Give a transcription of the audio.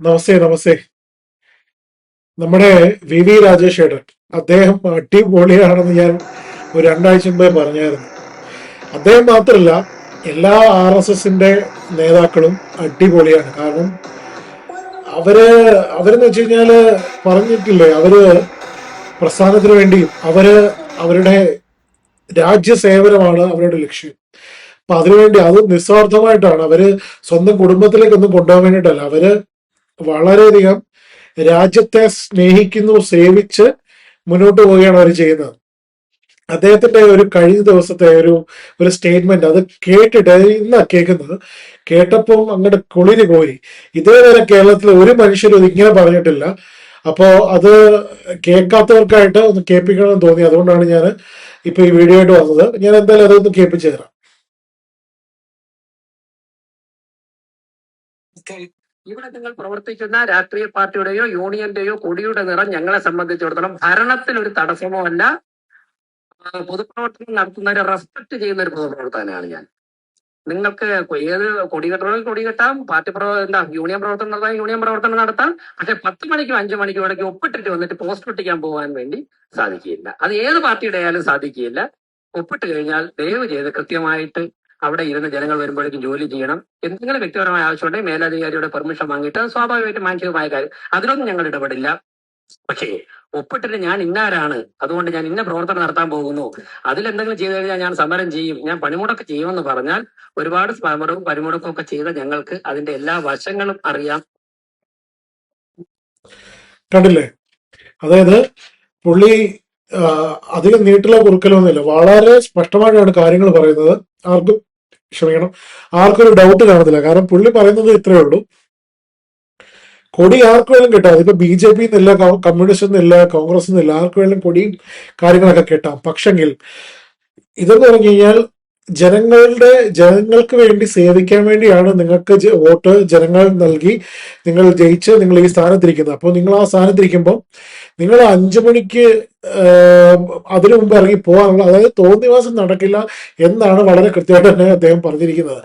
നമസ്തേ നമസ്തേ. നമ്മുടെ V V Rajesh ഏട്ടൻ അദ്ദേഹം അടിപൊളിയാണെന്ന് ഞാൻ ഒരു രണ്ടാഴ്ച മുമ്പേ പറഞ്ഞായിരുന്നു. അദ്ദേഹം മാത്രമല്ല എല്ലാ ആർ എസ് എസിന്റെ നേതാക്കളും അടിപൊളിയാണ്. കാരണം അവർ അവരെന്ന് വെച്ച് കഴിഞ്ഞാൽ പറഞ്ഞിട്ടില്ലേ അവർ പ്രസ്ഥാനത്തിന് വേണ്ടിയും അവർ അവരുടെ രാജ്യസേവനമാണ് അവരുടെ ലക്ഷ്യം. അപ്പൊ അതിനുവേണ്ടി അത് നിസ്വാർത്ഥമായിട്ടാണ്. അവർ സ്വന്തം കുടുംബത്തിലേക്കൊന്നും കൊണ്ടുപോകാൻ വേണ്ടിയിട്ടല്ല. അവർ വളരെയധികം രാജ്യത്തെ സ്നേഹിക്കുന്നു സേവിച്ച് മുന്നോട്ട് പോവുകയാണ് അവർ ചെയ്യുന്നത്. അദ്ദേഹത്തിന്റെ ഒരു കഴിഞ്ഞ ദിവസത്തെ ഒരു ഒരു സ്റ്റേറ്റ്മെന്റ് അത് കേട്ടിട്ട് ഇന്നാ കേൾക്കുന്നത്. കേട്ടപ്പോൾ അങ്ങോട്ട് കുളിര് കോരി. ഇതേവരെ കേരളത്തിൽ ഒരു മനുഷ്യരും ഇങ്ങനെ പറഞ്ഞിട്ടില്ല. അപ്പോ അത് കേൾക്കാത്തവർക്കായിട്ട് ഒന്ന് കേൾപ്പിക്കണമെന്ന് തോന്നി. അതുകൊണ്ടാണ് ഞാൻ ഇപ്പൊ ഈ വീഡിയോ ആയിട്ട് വന്നത്. ഞാൻ എന്തായാലും അതൊന്ന് കേൾപ്പിച്ചു തരാം. ഇവിടെ നിങ്ങൾ പ്രവർത്തിക്കുന്ന രാഷ്ട്രീയ പാർട്ടിയുടെയോ യൂണിയന്റെയോ കൊടിയുടെ നിറം ഞങ്ങളെ സംബന്ധിച്ചിടത്തോളം ഭരണത്തിൽ ഒരു തടസ്സമോ അല്ല പൊതുപ്രവർത്തനം നടത്തുന്നവരെ റെസ്പെക്ട് ചെയ്യുന്ന ഒരു പൊതുപ്രവർത്തകനാണ് ഞാൻ. നിങ്ങൾക്ക് ഏത് കൊടികെട്ടണമെങ്കിൽ കൊടികെട്ടാം പാർട്ടി പ്രവ എന്താ യൂണിയൻ പ്രവർത്തനം നടത്താം യൂണിയൻ പ്രവർത്തനം നടത്താം പക്ഷെ പത്ത് മണിക്കും അഞ്ചു മണിക്കും ഇടയ്ക്ക് ഒപ്പിട്ടിട്ട് വന്നിട്ട് പോസ്റ്റ് ഒട്ടിക്കാൻ പോകാൻ വേണ്ടി സാധിക്കില്ല അത് ഏത് പാർട്ടിയുടെ ആയാലും സാധിക്കില്ല ഒപ്പിട്ട് കഴിഞ്ഞാൽ ദയവ് ചെയ്ത് കൃത്യമായിട്ട് അവിടെ ഇരുന്ന് ജനങ്ങൾ വരുമ്പോഴേക്കും ജോലി ചെയ്യണം. എന്തെങ്കിലും വ്യക്തിപരമായ ആവശ്യമുണ്ടെങ്കിൽ മേലധികാരിയുടെ പെർമിഷൻ വാങ്ങിയിട്ട് സ്വാഭാവികമായിട്ടും മാനസികമായ കാര്യം. അതിലൊന്നും ഞങ്ങൾ ഇടപെടില്ല. പക്ഷേ ഒപ്പിട്ടിട്ട് ഞാൻ ഇന്നാരാണ്? അതുകൊണ്ട് ഞാൻ ഇന്ന പ്രവർത്തനം നടത്താൻ പോകുന്നു. അതിലെന്തെങ്കിലും ചെയ്തു കഴിഞ്ഞാൽ ഞാൻ സമരം ചെയ്യും. ഞാൻ പണിമുടക്ക് ചെയ്യുമെന്ന് പറഞ്ഞാൽ ഒരുപാട് സമരവും പണിമുടക്കും ഒക്കെ ചെയ്ത ഞങ്ങൾക്ക് അതിന്റെ എല്ലാ വശങ്ങളും അറിയാം. കണ്ടില്ലേ? അതായത് പുള്ളി അധികം നീട്ടിലോ കുറുക്കലോ ഒന്നുമില്ല വളരെ സ്പഷ്ടമായിട്ടാണ് കാര്യങ്ങൾ പറയുന്നത്. ആർക്കും ക്ഷമിക്കണം. ആർക്കൊരു ഡൗട്ട് കാണത്തില്ല. കാരണം പുള്ളി പറയുന്നത് ഇത്രയേ ഉള്ളൂ. കൊടി ആർക്ക് വേണം കിട്ടാം. അതിപ്പോ ബി ജെ പി എന്നില്ല കമ്മ്യൂ- കമ്മ്യൂണിസ്റ്റ് എന്നില്ല കോൺഗ്രസ് എന്നില്ല ആർക്ക് വേണം കൊടിയും കാര്യങ്ങളൊക്കെ കിട്ടാം. പക്ഷെങ്കിൽ ഇതെന്ന് പറഞ്ഞു കഴിഞ്ഞാൽ ജനങ്ങളുടെ ജനങ്ങൾക്ക് വേണ്ടി സേവിക്കാൻ വേണ്ടിയാണ് നിങ്ങൾക്ക് വോട്ട് ജനങ്ങൾ നൽകി നിങ്ങൾ ജയിച്ച് നിങ്ങൾ ഈ സ്ഥാനത്തിരിക്കുന്നത്. അപ്പോൾ നിങ്ങൾ ആ സ്ഥാനത്തിരിക്കുമ്പോൾ നിങ്ങൾ അഞ്ചു മണിക്ക് അതിനു മുമ്പ് ഇറങ്ങി പോകാനുള്ള അതായത് തോന്നിവാസം നടക്കില്ല എന്നാണ് വളരെ കൃത്യമായിട്ട് തന്നെ അദ്ദേഹം പറഞ്ഞിരിക്കുന്നത്.